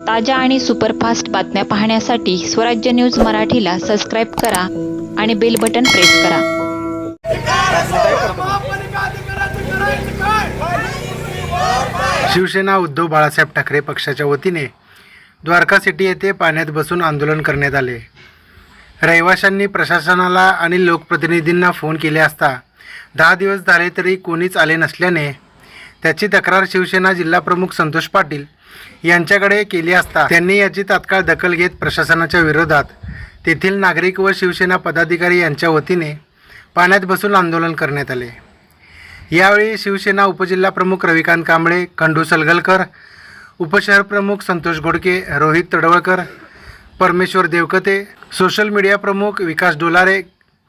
ताज्या आणि सुपरफास्ट बातम्या पाहण्यासाठी स्वराज्य न्यूज मराठीला सबस्क्राईब करा आणि बेल बटन प्रेस करा. शिवसेना उद्धव बाळासाहेब ठाकरे पक्षाच्या वतीने द्वारका सिटी येथे पाण्यात बसून आंदोलन करण्यात आले. रहिवाशांनी प्रशासनाला आणि लोकप्रतिनिधींना फोन केले असता दहा दिवस झाले तरी कोणीच आले नसल्याने त्याची तक्रार शिवसेना जिल्हाप्रमुख संतोष पाटील यांच्याकडे केली असता त्यांनी याची तात्काळ दखल घेत प्रशासनाच्या विरोधात तेथील नागरिक व शिवसेना पदाधिकारी यांच्या वतीने पाण्यात बसून आंदोलन करण्यात आले. यावेळी शिवसेना उपजिल्हाप्रमुख रविकांत कांबळे खंडू सलगलकर उपशहर प्रमुख संतोष घोडके रोहित तडवळकर परमेश्वर देवकते सोशल मीडिया प्रमुख विकास डोलारे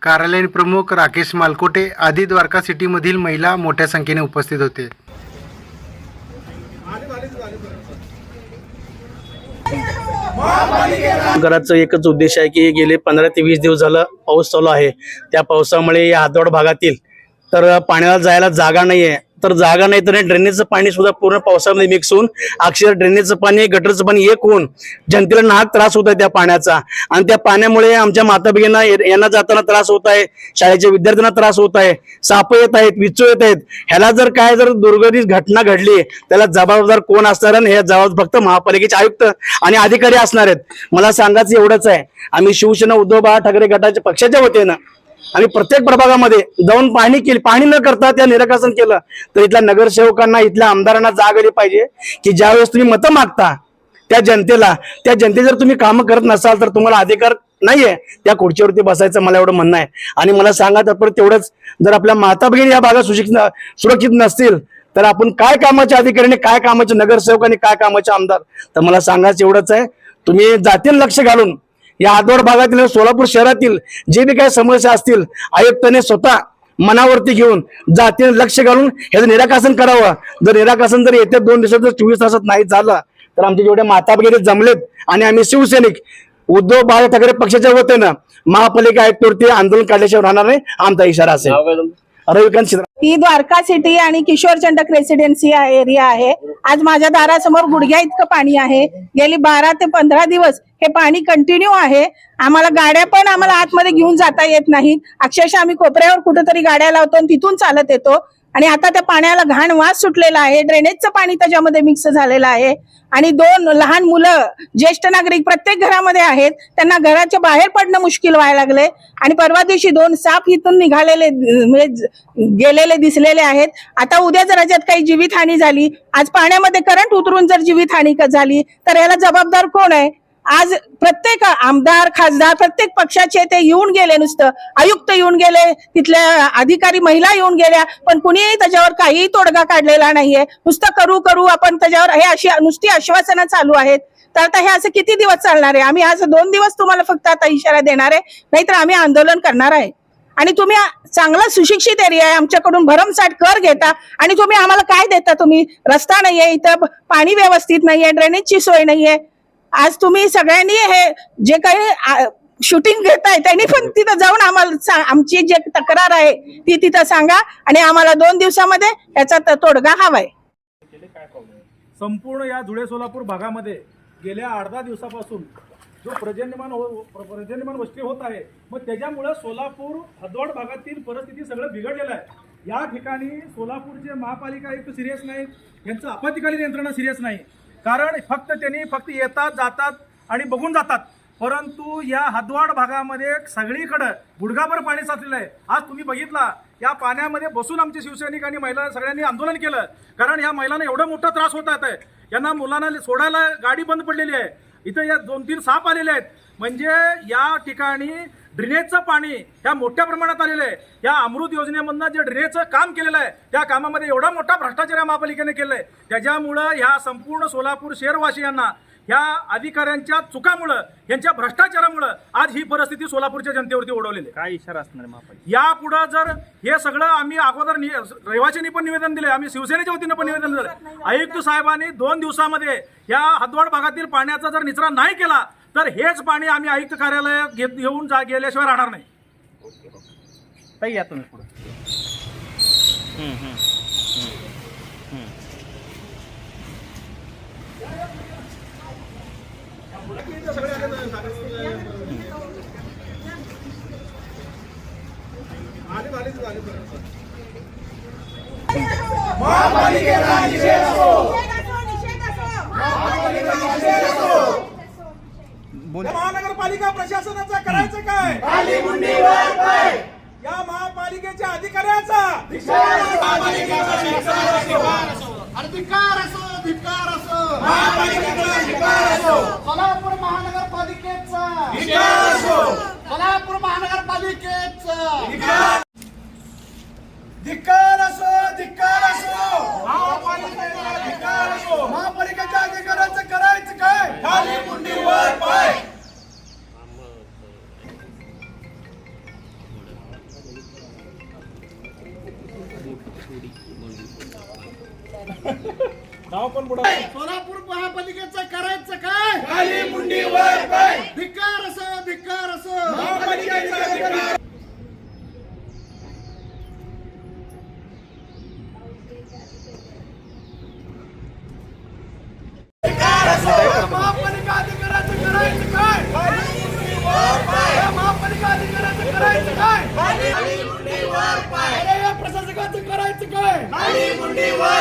कार्यालयीन प्रमुख राकेश मालकोटे आदी द्वारका सिटीमधील महिला मोठ्या संख्येने उपस्थित होते. घराचं एकच उद्देश आहे की गेले पंधरा ते वीस दिवस झालं पाऊस चालू आहे. त्या पावसामुळे या हातवड भागातील तर पाण्याला जायला जागा नाहीये. तर जागा नाही तर ड्रेनेजचं पाणी सुद्धा पूर्ण पावसामध्ये मिक्स होऊन अक्षर ड्रेनेजचं पाणी गटरचं पाणी एक होऊन जनतेला नाहक त्रास होत आहे त्या पाण्याचा. आणि त्या पाण्यामुळे आमच्या माता भगिनींना यांना जाताना त्रास होत आहे शाळेच्या विद्यार्थ्यांना त्रास होत आहे साप येत आहेत विचू येत आहेत. ह्याला जर काय जर दुर्गधी घटना घडली त्याला जबाबदार कोण असणार आणि हे जबाबदार फक्त महापालिकेचे आयुक्त आणि अधिकारी असणार आहेत. मला सांगायचं एवढंच आहे आम्ही शिवसेना उद्धव बाळा ठाकरे गटाच्या पक्षाच्या वतीनं आणि प्रत्येक प्रभागामध्ये जाऊन पाहणी केली पाहणी न करता त्या निराकरण केलं. तर इथल्या नगरसेवकांना इथल्या आमदारांना जाग आली पाहिजे की ज्यावेळेस तुम्ही मतं मागता त्या जनतेला त्या जनते जर तुम्ही कामं करत नसाल तर तुम्हाला अधिकार नाहीये त्या खुर्चीवरती बसायचं मला एवढं म्हणणं आहे. आणि मला सांगा तर तेवढंच जर आपल्या माता भगिनी या भागात सुशिक्षित सुरक्षित नसतील तर आपण काय कामाचे अधिकारी काय कामाचे नगरसेवक आणि काय कामाचे आमदार? तर मला सांगायचं एवढंच आहे तुम्ही जातील लक्ष घालून या आदोड भागातील सोलापूर शहरातील जे बी काही समस्या असतील आयुक्ताने स्वतः मनावरती घेऊन जातीने लक्ष घालून ह्याचं निराकरण करावं. जर निराकरण जर येत्या दोन दिवसात जर चोवीस तासात नाही झालं तर आमचे जेवढे माता वगैरे जमलेत आणि आम्ही शिवसैनिक उद्धव बाळा ठाकरे पक्षाच्या वतीनं महापालिका आयुक्तवरती आंदोलन काढल्याशिवाय राहणार नाही आमचा इशारा असेल. रविकांत शिंदे ही द्वारका सिटी आणि किशोरचंडक रेसिडेन्सी हा एरिया आहे. आज माझ्या दारासमोर गुडघ्या इतकं पाणी आहे. गेली बारा ते पंधरा दिवस हे पाणी कंटिन्यू आहे. आम्हाला गाड्या पण आम्हाला आतमध्ये घेऊन जाता येत नाहीत. अक्षरशः आम्ही कोपऱ्यावर कुठेतरी गाड्या लावतो आणि तिथून चालत येतो. आणि आता त्या पाण्याला घाण वास सुटलेला आहे. ड्रेनेजचं पाणी त्याच्यामध्ये मिक्स झालेलं आहे. आणि दोन लहान मुलं ज्येष्ठ नागरिक प्रत्येक घरामध्ये आहेत. त्यांना घराच्या बाहेर पडणं मुश्किल व्हायला लागले. आणि परवा दिवशी दोन साप इथून निघालेले म्हणजे गेलेले दिसलेले आहेत. आता उद्या जर याच्यात काही जीवितहानी झाली. आज पाण्यामध्ये करंट उतरून जर जीवितहानी झाली तर याला जबाबदार कोण आहे? आज प्रत्येक आमदार खासदार प्रत्येक पक्षाचे ते येऊन गेले नुसतं. आयुक्त येऊन गेले तिथल्या अधिकारी महिला येऊन गेल्या पण कुणीही त्याच्यावर काहीही तोडगा काढलेला नाहीये. नुसतं करू करू आपण त्याच्यावर हे अशी नुसती आश्वासनं चालू आहेत. तर आता हे असं किती दिवस चालणार आहे? आम्ही आज दोन दिवस तुम्हाला फक्त आता इशारा देणार आहे नाहीतर आम्ही आंदोलन करणार आहे. आणि तुम्ही चांगला सुशिक्षित एरिया आहे आमच्याकडून भरमसाठ कर घेता आणि तुम्ही आम्हाला काय देता तुम्ही? रस्ता नाहीये इथं पाणी व्यवस्थित नाहीये ड्रेनेजची सोय नाहीये. आज तुम्ही सगळ्यांनी हे जे काही शूटिंग घेताय त्यांनी पण तिथं जाऊन आम्हाला सा- आमची जे तक्रार आहे ती तिथं सांगा आणि आम्हाला दोन दिवसामध्ये याचा त- तोडगा हवाय. संपूर्ण या धुळे सोलापूर भागामध्ये गेल्या दहा दिवसापासून जो पर्जन्यमान हो प्र- पर्जन्यमान वस्ती होत आहे मग त्याच्यामुळं सोलापूर हदवाड भागातील परिस्थिती सगळं बिघडलेलं आहे. या ठिकाणी सोलापूरचे महापालिका आयुक्त सिरियस नाहीत यांचं आपत्कालीन यंत्रणा सिरियस नाही. कारण फक्त त्यांनी फक्त येतात जातात आणि बघून जातात. परंतु या हदवाड भागामध्ये सगळीकडं गुडघाभर पाणी साचलेलं आहे. आज तुम्ही बघितला या पाण्यामध्ये बसून आमचे शिवसैनिक आणि महिला सगळ्यांनी आंदोलन केलं. कारण या महिलांना एवढा मोठा त्रास होत आहे. यांना मुलांना सोडायला गाडी बंद पडलेली आहे. इथं या दोन तीन साप आलेले आहेत. म्हणजे या ठिकाणी ड्रेनेजचं पाणी ह्या मोठ्या प्रमाणात आलेलं आहे. या अमृत योजनेमधनं जे ड्रेनेजचं काम केलेलं आहे त्या कामामध्ये एवढा मोठा भ्रष्टाचार या महापालिकेने केलंय. त्याच्यामुळं ह्या संपूर्ण सोलापूर शहरवासियांना ह्या अधिकाऱ्यांच्या चुकामुळं यांच्या भ्रष्टाचारामुळं आज ही परिस्थिती सोलापूरच्या जनतेवरती ओढवलेली आहे. काय इशारा असणार महापालिका यापुढं जर हे सगळं आम्ही अगोदर नि- रहिवाशांनी पण निवेदन दिले आम्ही शिवसेनेच्या वतीनं पण निवेदन दिलं आयुक्त साहेबांनी दोन दिवसामध्ये या हदवाड भागातील पाण्याचा जर निचरा नाही केला तर हेच पाणी आम्ही आयुक्त कार्यालयात घेत घेऊन जा गेल्याशिवाय राहणार नाही. ताई या तुम्ही पुढे. या महानगरपालिका प्रशासनाचा करायचं काय? या महापालिकेच्या अधिकाऱ्याचा. अधिकार असो. सोलापूर महानगरपालिकेचा. सोलापूर महानगरपालिकेचा. धिक्कार. नाव पण पुढे सोलापूर महापालिकेचं करायचं काय Universe.